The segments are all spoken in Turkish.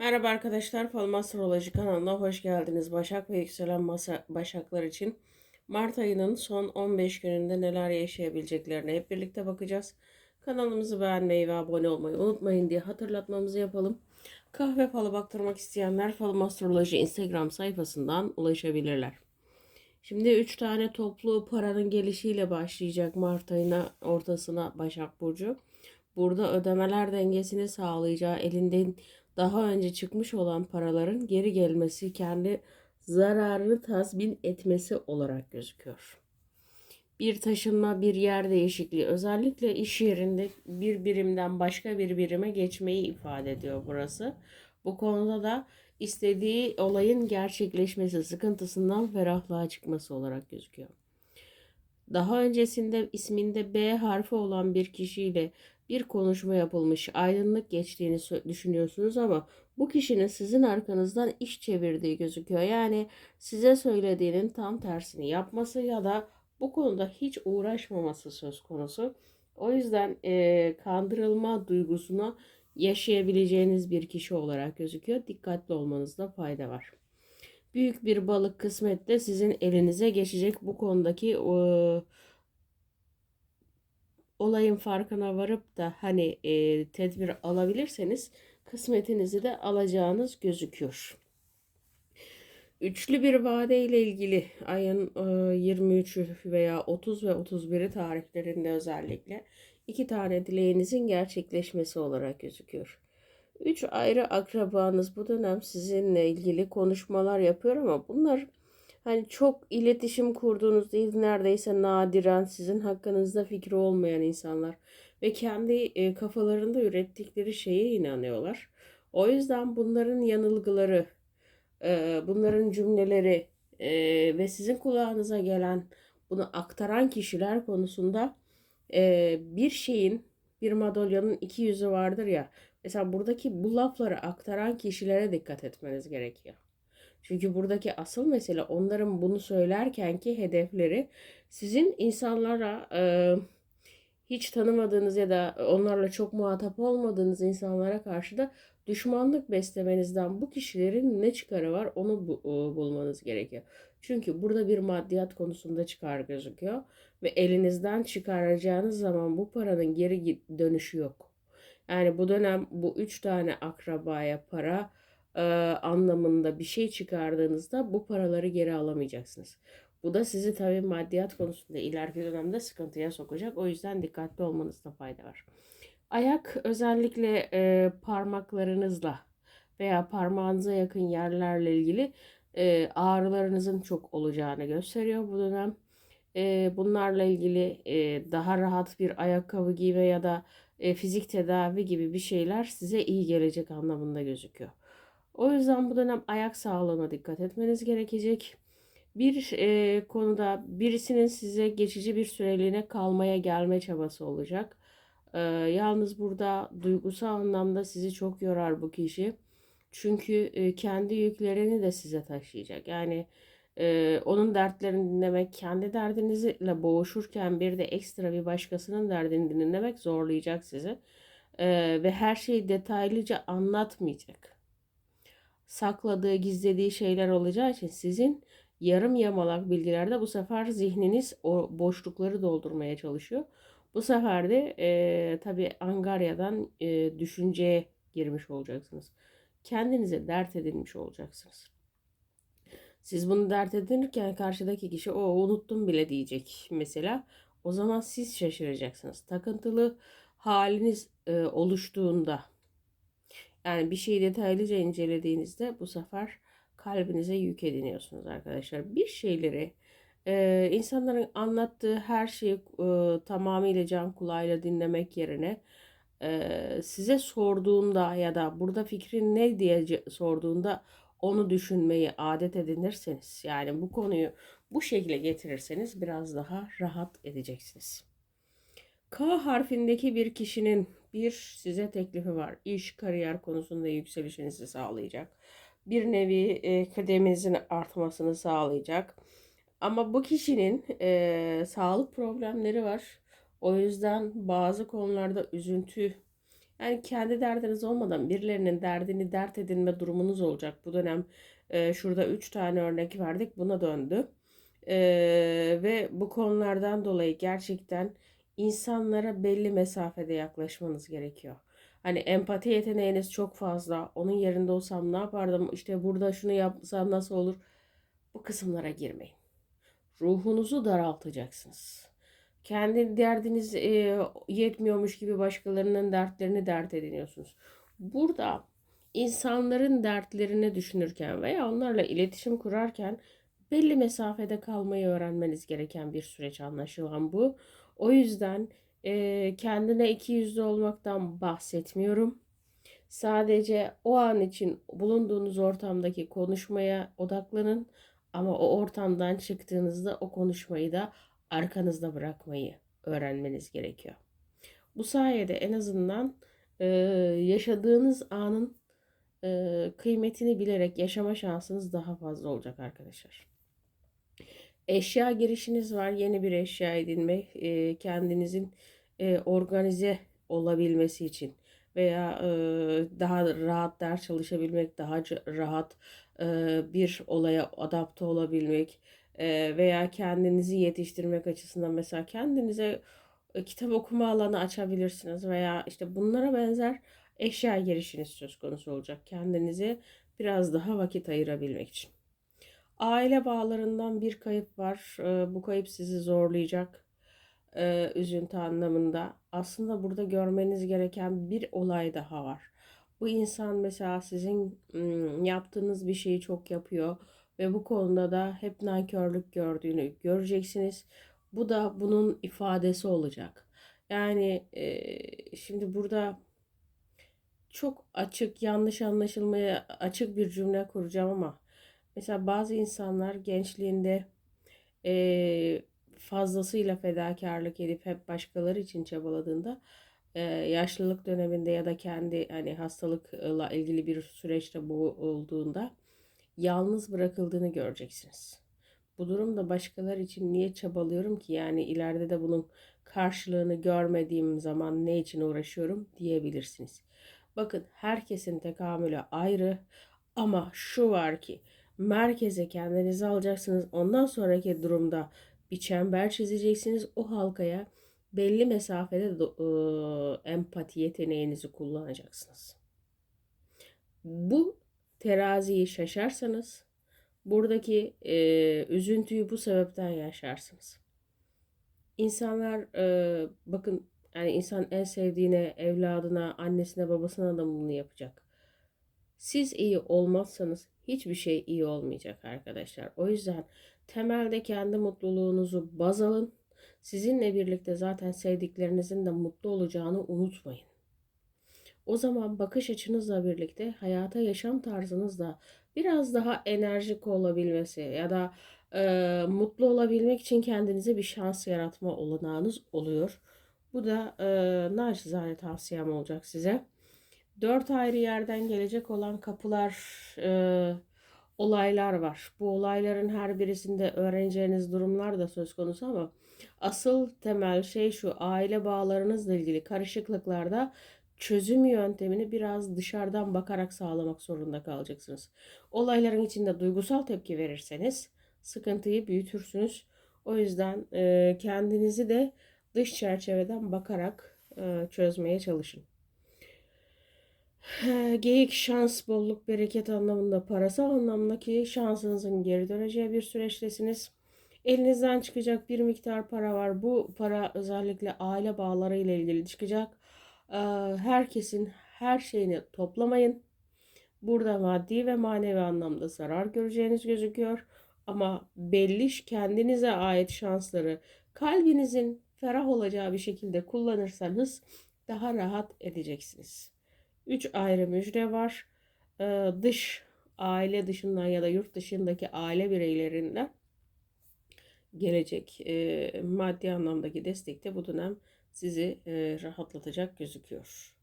Merhaba arkadaşlar, Falma Astroloji kanalına hoş geldiniz. Başak ve yükselen masa, başaklar için Mart ayının son 15 gününde neler yaşayabileceklerine hep birlikte bakacağız. Kanalımızı beğenmeyi ve abone olmayı unutmayın diye hatırlatmamızı yapalım. Kahve falı baktırmak isteyenler Falma Astroloji Instagram sayfasından ulaşabilirler. Şimdi 3 tane toplu paranın gelişiyle başlayacak Mart ayına ortasına Başak Burcu. Burada ödemeler dengesini sağlayacağı elinden daha önce çıkmış olan paraların geri gelmesi kendi zararını tazmin etmesi olarak gözüküyor. Bir taşınma, bir yer değişikliği, özellikle iş yerinde bir birimden başka bir birime geçmeyi ifade ediyor burası. Bu konuda da istediği olayın gerçekleşmesi, sıkıntısından ferahlığa çıkması olarak gözüküyor. Daha öncesinde isminde B harfi olan bir kişiyle bir konuşma yapılmış, aydınlık geçtiğini düşünüyorsunuz ama bu kişinin sizin arkanızdan iş çevirdiği gözüküyor. Yani size söylediğinin tam tersini yapması ya da bu konuda hiç uğraşmaması söz konusu. O yüzden e, kandırılma duygusunu yaşayabileceğiniz bir kişi olarak gözüküyor. Dikkatli olmanızda fayda var. Büyük bir balık kısmette sizin elinize geçecek bu konudaki e, olayın farkına varıp da hani e, tedbir alabilirseniz kısmetinizi de alacağınız gözüküyor. Üçlü bir vade ile ilgili ayın e, 23'ü veya 30 ve 31'i tarihlerinde özellikle iki tane dileğinizin gerçekleşmesi olarak gözüküyor. Üç ayrı akrabanız bu dönem sizinle ilgili konuşmalar yapıyor ama bunlar hani çok iletişim kurduğunuz değil neredeyse nadiren sizin hakkınızda fikri olmayan insanlar ve kendi e, kafalarında ürettikleri şeye inanıyorlar. O yüzden bunların yanılgıları, e, bunların cümleleri e, ve sizin kulağınıza gelen bunu aktaran kişiler konusunda e, bir şeyin bir madalyonun iki yüzü vardır ya. Mesela buradaki bu lafları aktaran kişilere dikkat etmeniz gerekiyor. Çünkü buradaki asıl mesele onların bunu söylerken ki hedefleri sizin insanlara e, hiç tanımadığınız ya da onlarla çok muhatap olmadığınız insanlara karşı da düşmanlık beslemenizden bu kişilerin ne çıkarı var onu bu, bulmanız gerekiyor. Çünkü burada bir maddiyat konusunda çıkar gözüküyor ve elinizden çıkaracağınız zaman bu paranın geri dönüşü yok. Yani bu dönem bu üç tane akrabaya para e, anlamında bir şey çıkardığınızda bu paraları geri alamayacaksınız. Bu da sizi tabii maddiyat konusunda ileriki dönemde sıkıntıya sokacak. O yüzden dikkatli olmanızda fayda var. Ayak özellikle e, parmaklarınızla veya parmağınıza yakın yerlerle ilgili e, ağrılarınızın çok olacağını gösteriyor bu dönem. E, bunlarla ilgili e, daha rahat bir ayakkabı giyme ya da e, fizik tedavi gibi bir şeyler size iyi gelecek anlamında gözüküyor. O yüzden bu dönem ayak sağlığına dikkat etmeniz gerekecek. Bir e, konuda birisinin size geçici bir süreliğine kalmaya gelme çabası olacak. E, yalnız burada duygusal anlamda sizi çok yorar bu kişi. Çünkü e, kendi yüklerini de size taşıyacak. Yani e, onun dertlerini dinlemek, kendi derdinizle boğuşurken bir de ekstra bir başkasının derdini dinlemek zorlayacak sizi. E, ve her şeyi detaylıca anlatmayacak sakladığı, gizlediği şeyler olacağı için sizin yarım yamalak bilgilerde bu sefer zihniniz o boşlukları doldurmaya çalışıyor. Bu sefer de e, tabi Angarya'dan e, düşünceye girmiş olacaksınız. Kendinize dert edinmiş olacaksınız. Siz bunu dert edinirken karşıdaki kişi o unuttum bile diyecek mesela. O zaman siz şaşıracaksınız. Takıntılı haliniz e, oluştuğunda yani bir şeyi detaylıca incelediğinizde bu sefer kalbinize yük ediniyorsunuz arkadaşlar. Bir şeyleri e, insanların anlattığı her şeyi e, tamamıyla can kulağıyla dinlemek yerine e, size sorduğunda ya da burada fikrin ne diye sorduğunda onu düşünmeyi adet edinirseniz yani bu konuyu bu şekilde getirirseniz biraz daha rahat edeceksiniz. K harfindeki bir kişinin bir size teklifi var. İş, kariyer konusunda yükselişinizi sağlayacak. Bir nevi e, kıdeminizin artmasını sağlayacak. Ama bu kişinin e, sağlık problemleri var. O yüzden bazı konularda üzüntü Yani kendi derdiniz olmadan birilerinin derdini dert edinme durumunuz olacak. Bu dönem e, şurada 3 tane örnek verdik buna döndü. E, ve bu konulardan dolayı gerçekten insanlara belli mesafede yaklaşmanız gerekiyor. Hani empati yeteneğiniz çok fazla. Onun yerinde olsam ne yapardım? İşte burada şunu yapsam nasıl olur? Bu kısımlara girmeyin. Ruhunuzu daraltacaksınız. Kendi derdiniz e, yetmiyormuş gibi başkalarının dertlerini dert ediniyorsunuz. Burada insanların dertlerini düşünürken veya onlarla iletişim kurarken belli mesafede kalmayı öğrenmeniz gereken bir süreç anlaşılan bu. O yüzden e, kendine iki yüzlü olmaktan bahsetmiyorum. Sadece o an için bulunduğunuz ortamdaki konuşmaya odaklanın ama o ortamdan çıktığınızda o konuşmayı da arkanızda bırakmayı öğrenmeniz gerekiyor. Bu sayede en azından e, yaşadığınız anın e, kıymetini bilerek yaşama şansınız daha fazla olacak arkadaşlar. Eşya girişiniz var. Yeni bir eşya edinme. E, kendinizin e, organize olabilmesi için veya e, daha rahat ders çalışabilmek, daha rahat e, bir olaya adapte olabilmek e, veya kendinizi yetiştirmek açısından mesela kendinize e, kitap okuma alanı açabilirsiniz veya işte bunlara benzer eşya girişiniz söz konusu olacak kendinize biraz daha vakit ayırabilmek için. Aile bağlarından bir kayıp var. Bu kayıp sizi zorlayacak üzüntü anlamında. Aslında burada görmeniz gereken bir olay daha var. Bu insan mesela sizin yaptığınız bir şeyi çok yapıyor ve bu konuda da hep nankörlük gördüğünü göreceksiniz. Bu da bunun ifadesi olacak. Yani şimdi burada çok açık, yanlış anlaşılmaya açık bir cümle kuracağım ama mesela bazı insanlar gençliğinde e, fazlasıyla fedakarlık edip hep başkaları için çabaladığında e, yaşlılık döneminde ya da kendi hani hastalıkla ilgili bir süreçte bu olduğunda yalnız bırakıldığını göreceksiniz. Bu durumda başkalar için niye çabalıyorum ki yani ileride de bunun karşılığını görmediğim zaman ne için uğraşıyorum diyebilirsiniz. Bakın herkesin tekamülü ayrı ama şu var ki merkeze kendinizi alacaksınız. Ondan sonraki durumda bir çember çizeceksiniz. O halkaya belli mesafede de, e, empati yeteneğinizi kullanacaksınız. Bu teraziyi şaşarsanız buradaki e, üzüntüyü bu sebepten yaşarsınız. İnsanlar e, bakın yani insan en sevdiğine, evladına, annesine, babasına da bunu yapacak. Siz iyi olmazsanız hiçbir şey iyi olmayacak arkadaşlar. O yüzden temelde kendi mutluluğunuzu baz alın. Sizinle birlikte zaten sevdiklerinizin de mutlu olacağını unutmayın. O zaman bakış açınızla birlikte hayata yaşam tarzınızla biraz daha enerjik olabilmesi ya da e, mutlu olabilmek için kendinize bir şans yaratma olanağınız oluyor. Bu da e, naçizane tavsiyem olacak size. Dört ayrı yerden gelecek olan kapılar, e, olaylar var. Bu olayların her birisinde öğreneceğiniz durumlar da söz konusu ama asıl temel şey şu aile bağlarınızla ilgili karışıklıklarda çözüm yöntemini biraz dışarıdan bakarak sağlamak zorunda kalacaksınız. Olayların içinde duygusal tepki verirseniz sıkıntıyı büyütürsünüz. O yüzden e, kendinizi de dış çerçeveden bakarak e, çözmeye çalışın. Geyik şans, bolluk, bereket anlamında parasal anlamdaki şansınızın geri döneceği bir süreçtesiniz. Elinizden çıkacak bir miktar para var. Bu para özellikle aile bağları ile ilgili çıkacak. Ee, herkesin her şeyini toplamayın. Burada maddi ve manevi anlamda zarar göreceğiniz gözüküyor. Ama belli kendinize ait şansları kalbinizin ferah olacağı bir şekilde kullanırsanız daha rahat edeceksiniz. Üç ayrı müjde var. Ee, dış aile dışından ya da yurt dışındaki aile bireylerinden gelecek e, maddi anlamdaki destek de bu dönem sizi e, rahatlatacak gözüküyor.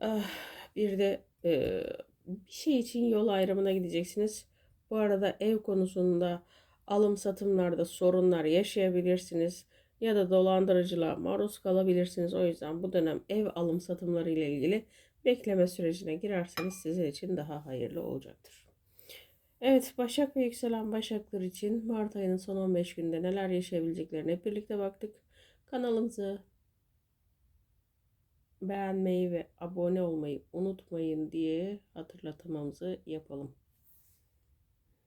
Ah, bir de e, bir şey için yol ayrımına gideceksiniz. Bu arada ev konusunda alım satımlarda sorunlar yaşayabilirsiniz. Ya da dolandırıcılığa maruz kalabilirsiniz. O yüzden bu dönem ev alım satımları ile ilgili bekleme sürecine girerseniz sizin için daha hayırlı olacaktır. Evet, Başak ve yükselen Başaklar için Mart ayının son 15 günde neler yaşayabileceklerine hep birlikte baktık. Kanalımızı beğenmeyi ve abone olmayı unutmayın diye hatırlatmamızı yapalım.